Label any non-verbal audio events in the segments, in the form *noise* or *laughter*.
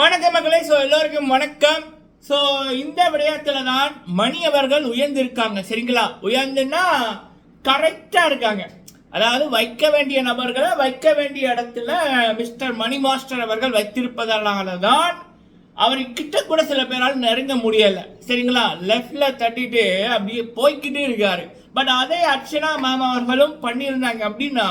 வணக்கம் மக்களே. ஸோ எல்லோருக்கும் வணக்கம். ஸோ இந்த விடயத்தில் தான் மணி அவர்கள் உயர்ந்திருக்காங்க. சரிங்களா? உயர்ந்துன்னா கரெக்டாக இருக்காங்க. அதாவது வைக்க வேண்டிய நபர்களை வைக்க வேண்டிய இடத்துல மிஸ்டர் மணி மாஸ்டர் அவர்கள் வைத்திருப்பதனால தான் அவர் கிட்ட கூட சில பேரால் நெருங்க முடியலை. சரிங்களா? லெஃப்டில் தட்டிட்டு அப்படியே போய்க்கிட்டே இருக்காரு. பட் அதே அர்ச்சனா மேம் அவர்களும் பண்ணியிருந்தாங்க அப்படின்னா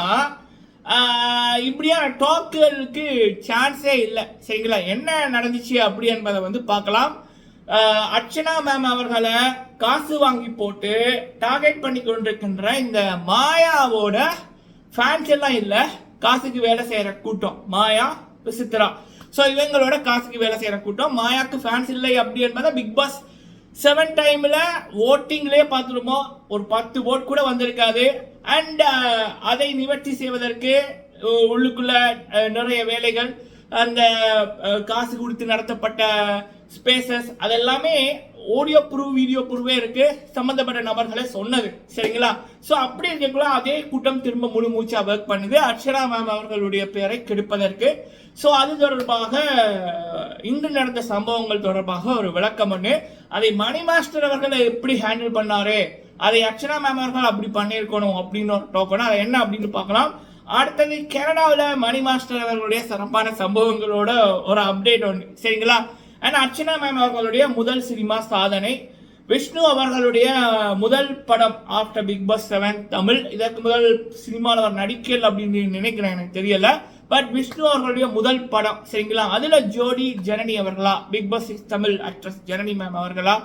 இப்படியா இப்படியான சான்ஸே இல்லை. சரிங்களா? என்ன நடந்துச்சு அப்படி என்பதை வந்து பார்க்கலாம். அர்ச்சனா மேம் அவர்களை காசு வாங்கி போட்டு டார்கெட் பண்ணி கொண்டிருக்கின்ற இந்த மாயாவோட ஃபேன்ஸ் எல்லாம் இல்லை. காசுக்கு வேலை செய்கிற கூட்டம். மாயா விசித்ரா ஸோ இவங்களோட காசுக்கு வேலை செய்கிற கூட்டம். மாயாக்கு ஃபேன்ஸ் இல்லை அப்படி என்பதை பிக் பாஸ் செவன் டைமில் ஓட்டிங்லேயே பார்த்துருமோ ஒரு பத்து ஓட் கூட வந்திருக்காது. அண்ட் uh, அதை நிவர்த்தி செய்வதற்கு உள்ளுக்குள்ள நிறைய வேலைகள் அந்த காசு கொடுத்து நடத்தப்பட்ட ஸ்பேசஸ் அதெல்லாமே ஆடியோ ப்ரூவ் வீடியோ ப்ரூவே இருக்கு. சம்மந்தப்பட்ட நபர்களை சொன்னது. சரிங்களா? ஸோ அப்படி இருக்கக்குள்ள அதே கூட்டம் திரும்ப முழு மூச்சா ஒர்க் பண்ணுது. அக்ஷரா மேம் அவர்களுடைய பெயரை கெடுப்பதற்கு. ஸோ அது தொடர்பாக இன்று நடந்த சம்பவங்கள் தொடர்பாக ஒரு விளக்கம் ஒன்று அதை மணி மாஸ்டர் அவர்கள் எப்படி ஹேண்டில் பண்ணாரு? அதை அக்ஷரா மேம் அவர்கள் அப்படி பண்ணியிருக்கணும் அப்படின்னு ஒரு டோக்கன் அதை என்ன அப்படின்னு பார்க்கலாம். அடுத்தது கனடாவில் மணி மாஸ்டர் அவர்களுடைய சிறப்பான சம்பவங்களோட ஒரு அப்டேட் ஒன்று சரிங்களா? அண்ட் அர்ச்சனா மேம் அவர்களுடைய முதல் சினிமா சாதனை விஷ்ணு அவர்களுடைய முதல் படம் after Bigg Boss seven Tamil. இதற்கு முதல் சினிமாவில் அவர் நடிக்கல் அப்படின்னு நினைக்கிறேன் எனக்கு தெரியல. பட் விஷ்ணு அவர்களுடைய முதல் படம் சரிங்களா? அதில் ஜோடி Janani அவர்களா? Bigg Boss six Tamil actress Janani ma'am அவர்களா?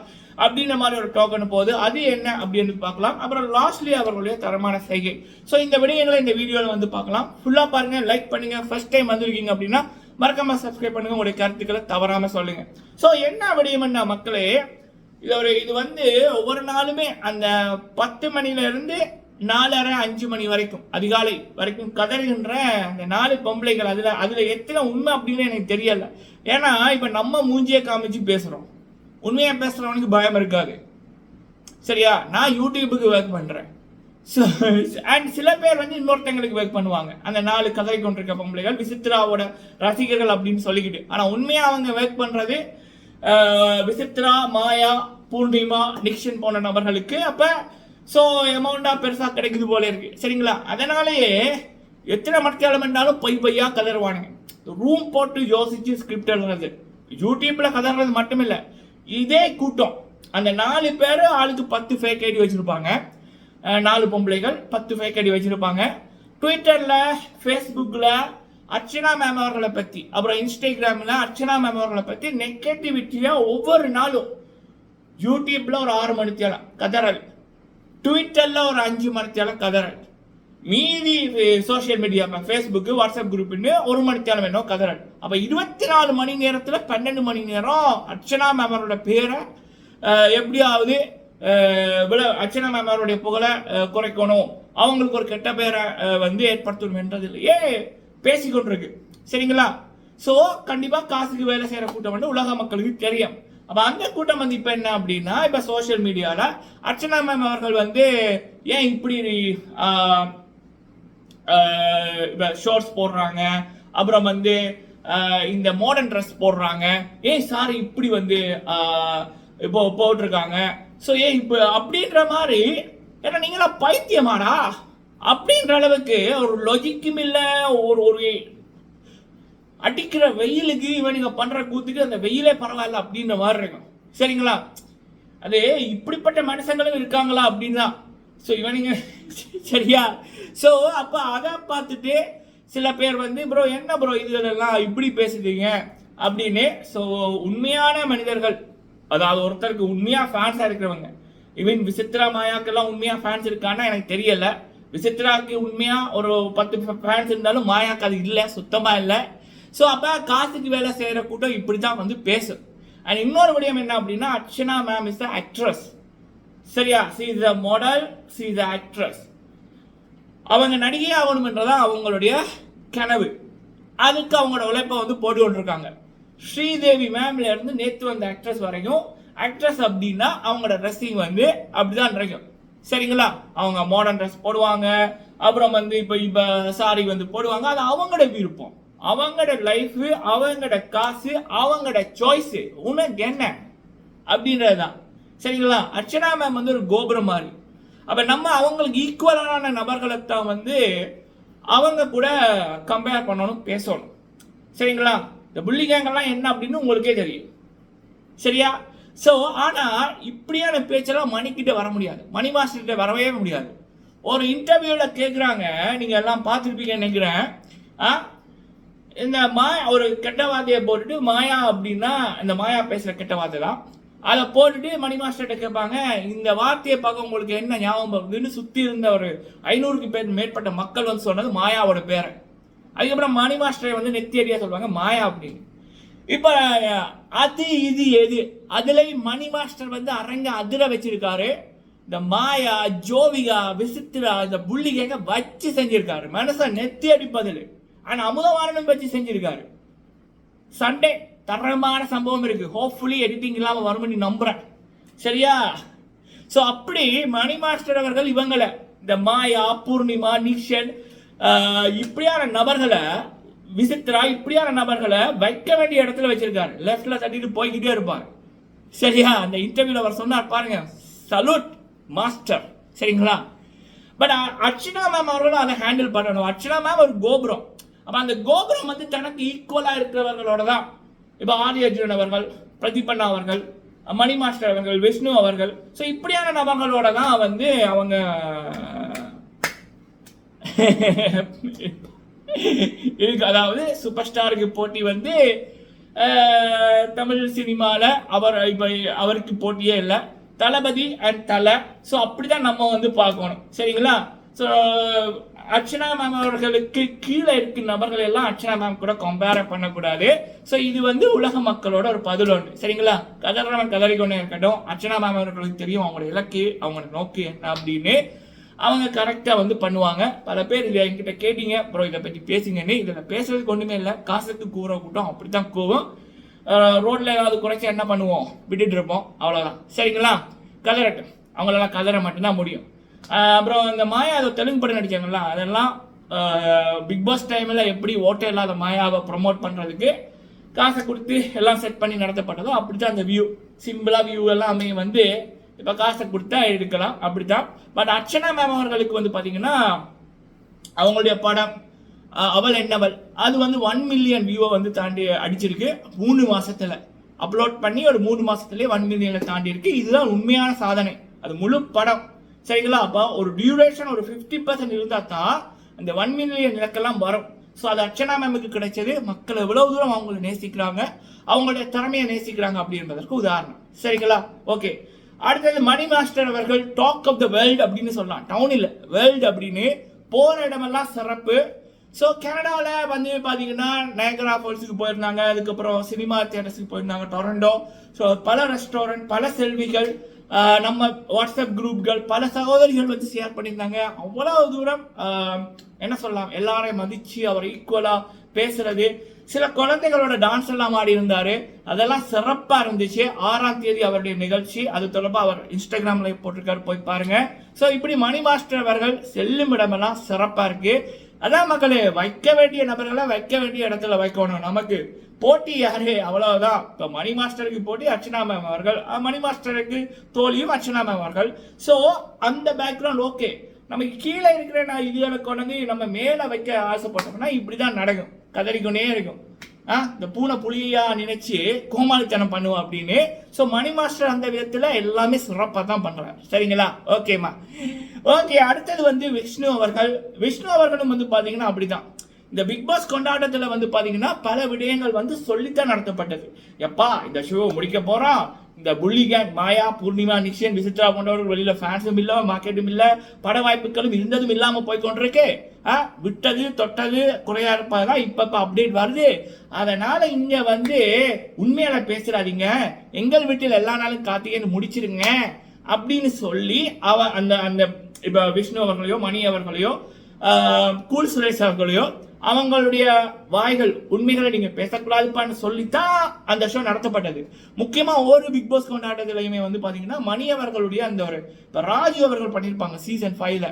அப்படின்ற மாதிரி ஒரு டோக்கன் போகுது. அது என்ன அப்படின்னு பார்க்கலாம். அப்புறம் லாஸ்ட்லி அவர்களுடைய தரமான செய்கை. ஸோ இந்த விடயங்களை இந்த வீடியோவில் வந்து பார்க்கலாம். ஃபுல்லாக பாருங்க லைக் பண்ணுங்க. ஃபர்ஸ்ட் டைம் வந்திருக்கீங்க அப்படின்னா மறக்காம சப்ஸ்கிரைப் பண்ணுங்க. உங்களுடைய கருத்துக்களை தவறாமல் சொல்லுங்க. ஸோ என்ன விடயம்னா மக்களே ஒரு இது வந்து ஒவ்வொரு நாளுமே அந்த பத்து மணில இருந்து நாலரை அஞ்சு மணி வரைக்கும் அதிகாலை வரைக்கும் கதறுகின்ற அந்த நாலு பொம்பளைகள் அதுல அதுல எத்தனை உண்மை அப்படின்னு எனக்கு தெரியல. ஏன்னா இப்ப நம்ம மூஞ்சியை காமிச்சு பேசுறோம். உண்மையா பேசுறவனுக்கு பயம் இருக்காது. சரியா? நான் யூடியூபுக்கு ஒர்க் பண்றேன். அண்ட் சில பேர் வந்து இன்னொருத்தங்களுக்கு ஒர்க் பண்ணுவாங்க. அந்த நாலு கதை கொண்டிருக்க பொம்பளைகள் விசித்ராவோட ரசிகர்கள் அப்படின்னு சொல்லிக்கிட்டு. ஆனா உண்மையா அவங்க ஒர்க் பண்றது விசித்ரா மாயா பூர்ணிமா நிக்ஷன் போன்ற நபர்களுக்கு அப்ப ஸோ அமௌண்டா பெருசா கிடைக்குது போல இருக்கு. சரிங்களா? அதனாலேயே எத்தனை மட்காலம் என்றாலும் பொய் பொய்யா கதறுவானுங்க. ரூம் போட்டு யோசிச்சு ஸ்கிரிப்ட் எழுதுறது. யூடியூப்ல கதறது மட்டும் இல்ல இதே கூட்டம். அந்த நாலு பேர் ஆளுக்கு பத்து ஃபேக் ஐடி வச்சிருப்பாங்க. நாலு பொம்பளைகள் பத்து ஃபேக் ஐடி வச்சிருப்பாங்க. ட்விட்டர்ல ஃபேஸ்புக்ல அர்ச்சனா மேம் அவர்களை பற்றி அப்புறம் இன்ஸ்டாகிராமில் அர்ச்சனா மேம் அவர்களை பற்றி நெகட்டிவிட்டியாக ஒவ்வொரு நாளும் யூடியூப்பில் ஒரு ஆறு மணித்தேலம் கதறல். ட்விட்டரில் ஒரு அஞ்சு மணித்தேலம் கதறல். மீதி சோஷியல் மீடியா ஃபேஸ்புக்கு வாட்ஸ்அப் குரூப்னு ஒரு மணித்தேலம் வேணும் கதறல். அப்போ இருபத்தி நாலு மணி நேரத்தில் பன்னெண்டு மணி நேரம் அர்ச்சனா மேம் அவரோட பேரை எப்படியாவது விள- அர்ச்சனா மேம் அவருடைய புகழை குறைக்கணும். அவங்களுக்கு ஒரு கெட்ட பேரை வந்து ஏற்படுத்தணும் என்றது இல்லையே பேசிக்கொண்டிருக்கு. சரிங்களா? ஸோ கண்டிப்பாக காசுக்கு வேலை செய்கிற கூட்டம் வந்து உலக மக்களுக்கு தெரியும். அப்போ அந்த கூட்டம் வந்து இப்போ என்ன அப்படின்னா இப்போ சோஷியல் மீடியாவில் அர்ச்சனா மேம் அவர்கள் வந்து ஏன் இப்படி இப்போ ஷோர்ட்ஸ் போடுறாங்க? அப்புறம் வந்து இந்த மாடர்ன் ட்ரெஸ் போடுறாங்க? ஏன் சார் இப்படி வந்து இப்போ போட்டிருக்காங்க? ஸோ ஏன் இப்போ அப்படின்ற மாதிரி ஏன்னா நீங்களா பைத்தியமாடா? அப்படின்ற அளவுக்கு ஒரு லொஜிக்கும் இல்லை ஒரு ஒரு அடிக்கிற வெயிலுக்கு இவனுங்க பண்ணுற கூத்துக்கு அந்த வெயிலே பரவாயில்ல அப்படின்ற மாதிரி இருக்கும். சரிங்களா? அது இப்படிப்பட்ட மனுஷங்களும் இருக்காங்களா அப்படின்னு தான் ஸோ இவனுங்க சரியா? ஸோ அப்போ அதை பார்த்துட்டு சில பேர் வந்து ப்ரோ என்ன ப்ரோ இதுலாம் இப்படி பேசுகிறீங்க அப்படின்னு ஸோ உண்மையான மனிதர்கள் அதாவது ஒருத்தருக்கு உண்மையாக ஃபேன்ஸாக இருக்கிறவங்க ஈவன் விசித்ரா மாயாக்கெல்லாம் உண்மையாக ஃபேன்ஸ் இருக்கான்னா எனக்கு தெரியலை. விசித்ராக்கு உண்மையாக ஒரு பத்து ஃபேன்ஸ் இருந்தாலும் மாயாக்கு அது இல்லை சுத்தமாக இல்லை. ஸோ அப்போ காசுக்கு வேலை செய்கிற கூட்டம் இப்படி தான் வந்து பேசும். அண்ட் இன்னொரு விடயம் என்ன அப்படின்னா Archana ma'am is the actress சரியா? She is the model she is the actress அவங்க நடிகை ஆகணும்ன்றதா அவங்களுடைய கனவு. அதுக்கு அவங்களோட உழைப்பை வந்து போட்டு கொண்டிருக்காங்க. ஸ்ரீதேவி மேம்ல இருந்து நேற்று வந்த ஆக்ட்ரஸ் வரைக்கும் ஆக்ட்ரஸ் அப்படின்னா அவங்களோட ட்ரெஸ்ஸிங் வந்து அப்படிதான் இருக்கும் சரிங்களா? அவங்க மாடர்ன் ட்ரெஸ் போடுவாங்க. அப்புறம் வந்து இப்போ இப்போ சாரி வந்து போடுவாங்க. அது அவங்களோட விருப்பம். அவங்களோட லைஃபு அவங்களோட காசு அவங்களோட சாய்ஸு உனக்கு என்ன? அப்படின்றது தான் சரிங்களா? அர்ச்சனா மேம் வந்து ஒரு கோபுரம் மாதிரி. அப்போ நம்ம அவங்களுக்கு ஈக்குவலான நபர்களை தான் வந்து அவங்க கூட கம்பேர் பண்ணணும் பேசணும். சரிங்களா? இந்த புள்ளி கேங்கெல்லாம் என்ன அப்படின்னு உங்களுக்கே தெரியும். சரியா? ஸோ ஆனால் இப்படியான பேச்செல்லாம் மணிக்கிட்ட வர முடியாது. மணி மாஸ்டர்கிட்ட வரவே முடியாது. ஒரு இன்டர்வியூவில் கேட்குறாங்க நீங்கள் எல்லாம் பார்த்துருப்பீங்கன்னு நினைக்கிறேன். ஆ? இந்த மாயா ஒரு கெட்ட வார்த்தையை போட்டுட்டு மாயா அப்படின்னா இந்த மாயா பேசுகிற கெட்ட வார்த்தை தான். அதை போட்டுட்டு மணி மாஸ்டர்கிட்ட கேட்பாங்க இந்த வார்த்தையை பார்க்க உங்களுக்கு என்ன ஞாபகம் வருதுன்னு சுற்றி இருந்த ஒரு ஐநூறுக்கு பேர் மேற்பட்ட மக்கள் வந்து சொன்னது மாயாவோட பேரை. அதுக்கப்புறம் மணி மாஸ்டரை வந்து நெத்தியடியாக சொல்லுவாங்க மாயா அப்படின்னு. இப்போ அது இது எது? அதுலயும் மணி மாஸ்டர் வந்து அரங்க அதிர வச்சிருக்காரு. இந்த மாயா ஜோவிகா விசித்ரா இந்த புள்ளி கேங்க வச்சு செஞ்சிருக்காரு. மனசை நெத்தி அடிப்பதில். ஆனால் அமுதவாரனும் வச்சு செஞ்சிருக்காரு. சண்டே தரமான சம்பவம் இருக்கு. ஹோப்ஃபுல்லி எடிட்டிங் இல்லாமல் வரும்னு நம்புறேன் சரியா? ஸோ அப்படி மணி மாஸ்டர் அவர்கள் இவங்களை இந்த மாயா பூர்ணிமா நிஷன் இப்படியான நபர்களை விசித்ரா இப்படியான நபர்களை வைக்க வேண்டிய இடத்துல வச்சிருக்காரு. லெஃப்ட்ல தட்டிட்டு போய்கிட்டே இருப்பார். சரியா? அந்த இன்டர்வியூல அவர் சொன்னார் பாருங்க. சலூட் மாஸ்டர் சரிங்களா? பட் அர்ச்சனா மேம் அவர்களும் அதை ஹேண்டில் பண்ணணும். அர்ச்சனா மேம் ஒரு கோபுரம். அப்ப அந்த கோபுரம் வந்து தனக்கு ஈக்குவலா இருக்கிறவர்களோட தான். இப்போ ஆதி அர்ஜுனன் அவர்கள் பிரதிபண்ணா அவர்கள் மணி மாஸ்டர் அவர்கள் விஷ்ணு அவர்கள். ஸோ இப்படியான நபர்களோட தான் வந்து அவங்க *laughs* இருக்கு. அதாவது சூப்பர் ஸ்டாருக்கு போட்டி வந்து தமிழ் சினிமாவில் அவர் இப்போ அவருக்கு போட்டியே இல்லை. தளபதி அண்ட் தலை. ஸோ அப்படிதான் நம்ம வந்து பார்க்கணும். சரிங்களா? ஸோ அர்ச்சனா மேம் அவர்களுக்கு கீழே இருக்க நபர்கள் எல்லாம் அர்ச்சனா மேம் கூட கம்பேர் பண்ணக்கூடாது. ஸோ இது வந்து உலக மக்களோட ஒரு பதில் ஒன்று சரிங்களா? கதறவன் கதறிக்கொண்டே இருக்கட்டும். அர்ச்சனா மேம் அவர்களுக்கு தெரியும். அவங்களோட இலக்கு அவங்களோட நோக்கு என்ன அப்படின்னு. அவங்க கரெக்டாக வந்து பண்ணுவாங்க. பல பேர் இதை என்கிட்ட கேட்டீங்க. அப்புறம் இதை பற்றி பேசுங்கன்னு இதில் பேசுறதுக்கு ஒன்றுமே இல்லை. காசுக்கு கூற கூட்டம் அப்படி தான் கூவும் ரோட்டில் ஏதாவது குறைச்சி என்ன பண்ணுவோம்? விட்டுட்டு இருப்போம். அவ்வளோதான் சரிங்களா? கதறட்டும். அவங்களெல்லாம் கதற மட்டும்தான் முடியும். அப்புறம் இந்த மாயா அதை தெலுங்கு படம் நடிச்சாங்கல்ல? அதெல்லாம் பிக் பாஸ் டைமில் எப்படி ஓட்டை இல்லாத மாயாவை ப்ரொமோட் பண்ணுறதுக்கு காசை கொடுத்து எல்லாம் செட் பண்ணி நடத்தப்பட்டதோ அப்படி தான் அந்த வியூ சிம்பிளாக வியூ எல்லாமே வந்து இப்போ காசை கொடுத்தா எடுக்கலாம் அப்படித்தான். பட் அர்ச்சனா மேம் அவர்களுக்கு வந்து பார்த்தீங்கன்னா அவங்களுடைய படம் அவள் என்னவள் அது வந்து ஒன் மில்லியன் வியூவை வந்து தாண்டி அடிச்சிருக்கு. மூணு மாசத்துல. அப்லோட் பண்ணி ஒரு மூணு மாசத்துலயே ஒன் மில்லியனை தாண்டி இருக்கு. இதுதான் உண்மையான சாதனை. அது முழு படம். சரிங்களா? அப்போ ஒரு டியூரேஷன் ஒரு ஃபிஃப்டி பர்சன்ட் இருந்தால் தான் அந்த ஒன் மில்லியன் இலக்கெல்லாம் வரும். ஸோ அது அர்ச்சனா மேமுக்கு கிடைச்சது. மக்கள் எவ்வளவு தூரம் அவங்களை நேசிக்கிறாங்க அவங்களுடைய திறமையை நேசிக்கிறாங்க அப்படின்றதற்கு உதாரணம். சரிங்களா? ஓகே அடுத்தது மணி மாஸ்டர் அவர்கள் டாக் ஆஃப் த வேர்ல்டு அப்படின்னு சொல்லலாம் டவுன் இல்லை வேர்ல்டு அப்படின்னு. போகிற இடமெல்லாம் சிறப்பு. ஸோ கனடாவில் வந்து பார்த்தீங்கன்னா நயங்கரா ஃபால்ஸுக்கு போயிருந்தாங்க. அதுக்கப்புறம் சினிமா தியேட்டர்ஸுக்கு போயிருந்தாங்க டொரண்டோ ஸோ பல ரெஸ்டாரண்ட் பல செல்விகள் நம்ம வாட்ஸ்அப் குரூப்கள் பல சகோதரிகள் வந்து ஷேர் பண்ணியிருந்தாங்க. அவ்வளோ தூரம் என்ன சொல்லலாம்? எல்லாரையும் மதித்து அவர் ஈக்குவலாக பேசுறது. சில குழந்தைகளோட டான்ஸ் எல்லாம் ஆடி இருந்தாரு அதெல்லாம் சிறப்பா இருந்துச்சு. ஆறாம் தேதி அவருடைய நிகழ்ச்சி. அது தொடர்பாக அவர் இன்ஸ்டாகிராம்ல போட்டிருக்காரு. போய் பாருங்க. ஸோ இப்படி மணி மாஸ்டர் அவர்கள் செல்லும் இடமெல்லாம் சிறப்பா இருக்கு. அதான் மக்களே வைக்க வேண்டிய நபர்களை வைக்க வேண்டிய இடத்துல வைக்கணும். நமக்கு போட்டி யாரு? அவ்வளவுதான். இப்போ மணி மாஸ்டருக்கு போட்டி அர்ச்சனா மேம் அவர்கள். மணி மாஸ்டருக்கு தோழியும் அர்ச்சனா மேம் அவர்கள். ஸோ அந்த பேக்ரவுண்ட் ஓகே நமக்கு கீழே இருக்கிற நான் இதுகளை கொண்டு வந்து நம்ம மேலே வைக்க ஆசைப்பட்டோம்னா இப்படி தான் நடக்கும். கதறிக்கொண்டே இருக்கும். ஆ இந்த பூனை புளியா நினைச்சு கோமாளித்தனம் பண்ணுவோம் அப்படின்னு. ஸோ மணி மாஸ்டர் அந்த விதத்தில் எல்லாமே சிறப்பாக தான் பண்ணுறாரு சரிங்களா? ஓகேம்மா ஓகே அடுத்தது வந்து விஷ்ணு அவர்கள். விஷ்ணு அவர்களும் வந்து பார்த்தீங்கன்னா அப்படிதான். இந்த பிக் பாஸ் கொண்டாட்டத்தில் வந்து பார்த்தீங்கன்னா பல விடயங்கள் வந்து சொல்லித்தான் நடத்தப்பட்டது. எப்பா இந்த ஷோ முடிக்க போகிறோம் இந்த புள்ளி கேங் மாயா பூர்ணிமா நிக்ஷன் விசித்ரா போன்றவர்கள் வெளியில ஃபேன்ஸும் இல்லை மார்க்கெட்டும் இல்லை பட வாய்ப்புகளும் இருந்ததும் இல்லாம போய் கொண்டிருக்கு ஆ, விட்டது தொட்டது குறையா இருப்பதா இப்ப இப்ப அப்டேட் வருது. அதனால இங்க வந்து உண்மையால பேசுறாதீங்க எங்கள் வீட்டில் எல்லா நாளும் கார்த்திகைன்னு முடிச்சிருங்க அப்படின்னு சொல்லி அவ அந்த அந்த இப்ப விஷ்ணு அவர்களையோ மணி அவர்களையோ கூல் சுரேஷ் அவர்களையோ அவங்களுடைய வாய்கள் உண்மைகளை நீங்க பேசக்கூடாதுப்பான்னு சொல்லித்தான் அந்த ஷோ நடத்தப்பட்டது. முக்கியமா ஒரு பிக் பாஸ் கொண்டாட்டத்திலையுமே வந்து பாத்தீங்கன்னா மணி அவர்களுடைய அந்த ஒரு இப்ப ராஜு அவர்கள் பண்ணியிருப்பாங்க சீசன் ஃபைவ்ல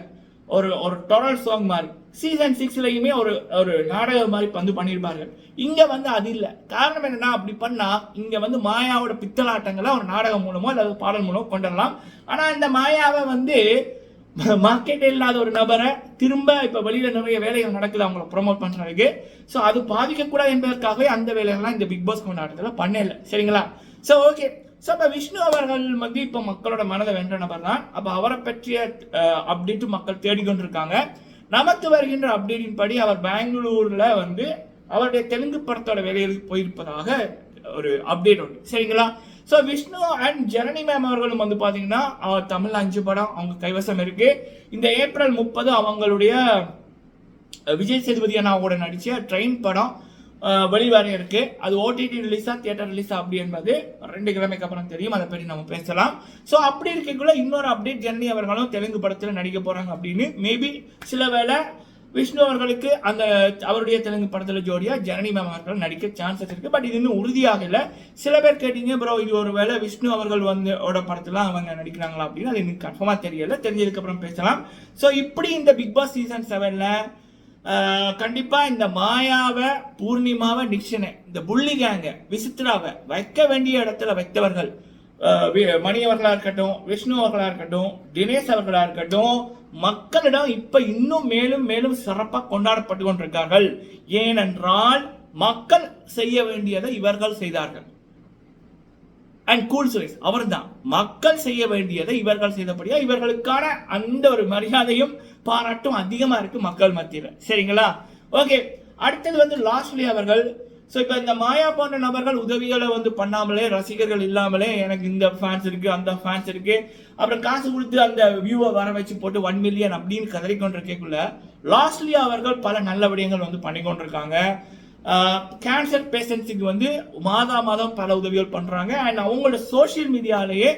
ஒரு ஒரு டொரல் சாங் மாதிரி. சீசன் சிக்ஸ்லயுமே ஒரு ஒரு நாடகம் மாதிரி வந்து பண்ணியிருப்பார்கள் இங்க வந்து அது இல்லை. காரணம் என்னன்னா அப்படி பண்ணா இங்க வந்து மாயாவோட பித்தலாட்டங்களை ஒரு நாடகம் மூலமோ அல்லது பாடல் மூலமோ கொண்டுடலாம் ஆனால் ஆனா இந்த மாயாவை வந்து *laughs* மார்க்கெட் இல்லாத ஒரு நபரை திரும்ப இப்போ வெளியில் நிறைய வேலைகள் நடக்குது அவங்கள ப்ரோமோட் பண்ணுறதுக்கு ஸோ அது பாதிக்கக்கூடாது என்பதற்காகவே அந்த வேலைகள்லாம் இந்த பிக் பாஸ் கொண்டாட்டத்தில் பண்ணல. சரிங்களா? ஸோ ஓகே ஸோ அப்போ விஷ்ணு அவர்கள் வந்து இப்போ மக்களோட மனதை வென்ற நபர் தான். அப்போ அவரை பற்றிய அப்டேட்டு மக்கள் தேடிக்கொண்டிருக்காங்க. நமக்கு வருகின்ற அப்டேட்டின் படி அவர் பெங்களூரில் வந்து அவருடைய தெலுங்கு படத்தோட வேலைகளுக்கு போயிருப்பதாக ஒரு அப்டேட் உண்டு. சரிங்களா? So Vishnu and Janani ma'am அவர்களும் வந்து பார்த்தீங்கன்னா அவர் அஞ்சு படம் அவங்க கைவசம் இருக்கு. இந்த ஏப்ரல் முப்பது அவங்களுடைய விஜய் சேதுபதி அண்ணாவோட நடித்த ட்ரெயின் படம் வெளிவர இருக்கு. அது ஓடிடி ரிலீஸா தியேட்டர் ரிலீஸா அப்படி என்பது ரெண்டு கிழமைக்கு அப்புறம் தெரியும். அதை பற்றி நம்ம பேசலாம். ஸோ அப்படி இருக்கக்குள்ள இன்னொரு அப்டேட் ஜனனி அவர்களும் தெலுங்கு படத்தில் நடிக்க போறாங்க அப்படின்னு. மேபி சில வேளை விஷ்ணு அவர்களுக்கு அந்த அவருடைய தெலுங்கு படத்தில் ஜோடியாக ஜனனி மேம் அவர்கள் நடிக்க சான்சஸ் இருக்குது பட் இது இன்னும் உறுதியாக இல்லை. சில பேர் கேட்டீங்க ப்ரோ இது ஒரு வேளை விஷ்ணு அவர்கள் வந்து ஓட படத்துல அவங்க நடிக்கிறாங்களா? அப்படின்னு. அது இன்னும் கன்ஃபார்மாக தெரியல. தெரிஞ்சதுக்கப்புறம் பேசலாம். ஸோ இப்படி இந்த பிக் பாஸ் சீசன் செவனில் கண்டிப்பாக இந்த மாயாவை பூர்ணிமாவை நிக்ஷனை இந்த புள்ளி கேங்க விசித்ராவை வைக்க வேண்டிய இடத்துல வைத்தவர்கள் வி- மணி அவர்களாக இருக்கட்டும் விஷ்ணு அவர்களாக இருக்கட்டும் தினேஷ் அவர்களாக இருக்கட்டும் மக்களிடம் இப்ப இன்னும் மேலும் மேலும் சிறப்பாக கொண்டாடப்பட்டு கொண்டிருக்கார்கள். ஏனென்றால் மக்கள் செய்ய வேண்டியதை இவர்கள் செய்தார்கள். அண்ட் கூல் சுரேஷ் அவர்தான். மக்கள் செய்ய வேண்டியதை இவர்கள் செய்தபடியா இவர்களுக்கான அந்த ஒரு மரியாதையும் பாராட்டும் அதிகமா இருக்கு மக்கள் மத்தியில். சரிங்களா? ஓகே அடுத்தது வந்து லாஸ்ட்லி அவர்கள் ஸோ இப்போ இந்த மாயா போன்ற நபர்கள் உதவிகளை வந்து பண்ணாமலே ரசிகர்கள் இல்லாமலே எனக்கு இந்த ஃபேன்ஸ் இருக்குது அந்த ஃபேன்ஸ் இருக்குது அப்புறம் காசு கொடுத்து அந்த வியூவை வர வச்சு போட்டு ஒன் மில்லியன் அப்படின்னு கதறிக்கொண்டிருக்கக்குள்ள லாஸ்ட்லி அவர்கள் பல நல்ல விடயங்கள் வந்து பண்ணி கொண்டிருக்காங்க. கேன்சர் பேஷண்ட்ஸுக்கு வந்து மாதா மாதம் பல உதவிகள் பண்ணுறாங்க அண்ட் அவங்களோட சோஷியல் மீடியாலேயே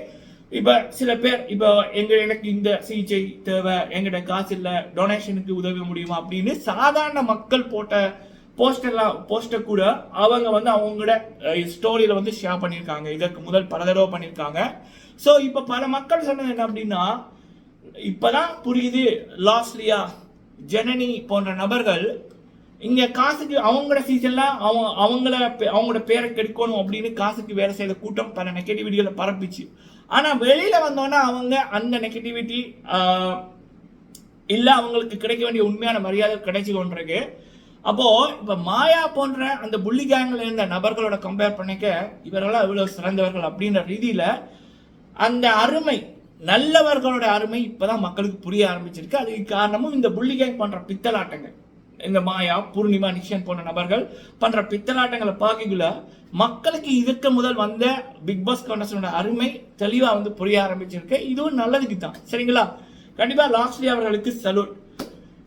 இப்போ சில பேர் இப்போ எங்க எனக்கு இந்த சிகிச்சை தேவை எங்கிட்ட காசு இல்லை டொனேஷனுக்கு உதவ முடியுமா அப்படின்னு சாதாரண மக்கள் போட்ட போஸ்டர்லாம் போஸ்டர் கூட அவங்க வந்து அவங்களோட ஸ்டோரியில் வந்து ஷேர் பண்ணியிருக்காங்க. இதற்கு முதல் பல தடவை பண்ணியிருக்காங்க. ஸோ இப்போ பல மக்கள் சொன்னது என்ன அப்படின்னா இப்பதான் புரியுது லாஸ்லியா ஜனனி போன்ற நபர்கள் இங்கே காசுக்கு அவங்களோட சீசன்லாம் அவங்க அவங்கள பே- அவங்களோட பேரை கெடுக்கணும் அப்படின்னு காசுக்கு வேலை செய்த கூட்டம் பல நெகட்டிவிட்டிகளை பரப்பிச்சு. ஆனால் வெளியில் வந்தோன்னா அவங்க அந்த நெகட்டிவிட்டி இல்லை அவங்களுக்கு கிடைக்க வேண்டிய உண்மையான மரியாதை கிடைச்சி கொண்டிருக்கு அப்போ இப்ப மாயா போன்ற அந்த புள்ளி கேங்ல இருந்த நபர்களோட கம்பேர் பண்ணிக்க இவரெல்லாம் இவ்வளவு சிறந்தவர்கள் அப்படின்ற ரீதியில அந்த அருமை நல்லவர்களோட அருமை இப்பதான் மக்களுக்கு புரிய ஆரம்பிச்சிருக்கு. அதுக்கு காரணமும் இந்த புள்ளி கேங் பண்ற பித்தலாட்டங்கள். இந்த மாயா பூர்ணிமா நிஷன் போன்ற நபர்கள் பண்ற பித்தலாட்டங்களை பார்க்கக்குள்ள மக்களுக்கு இதற்கு முதல் வந்த பிக் பாஸ் கவுண்டர்ஸோட அருமை தெளிவா வந்து புரிய ஆரம்பிச்சிருக்கு. இதுவும் நல்லதுக்கு தான் சரிங்களா? கண்டிப்பா லாஸ்ட்லி அவர்களுக்கு சலூட்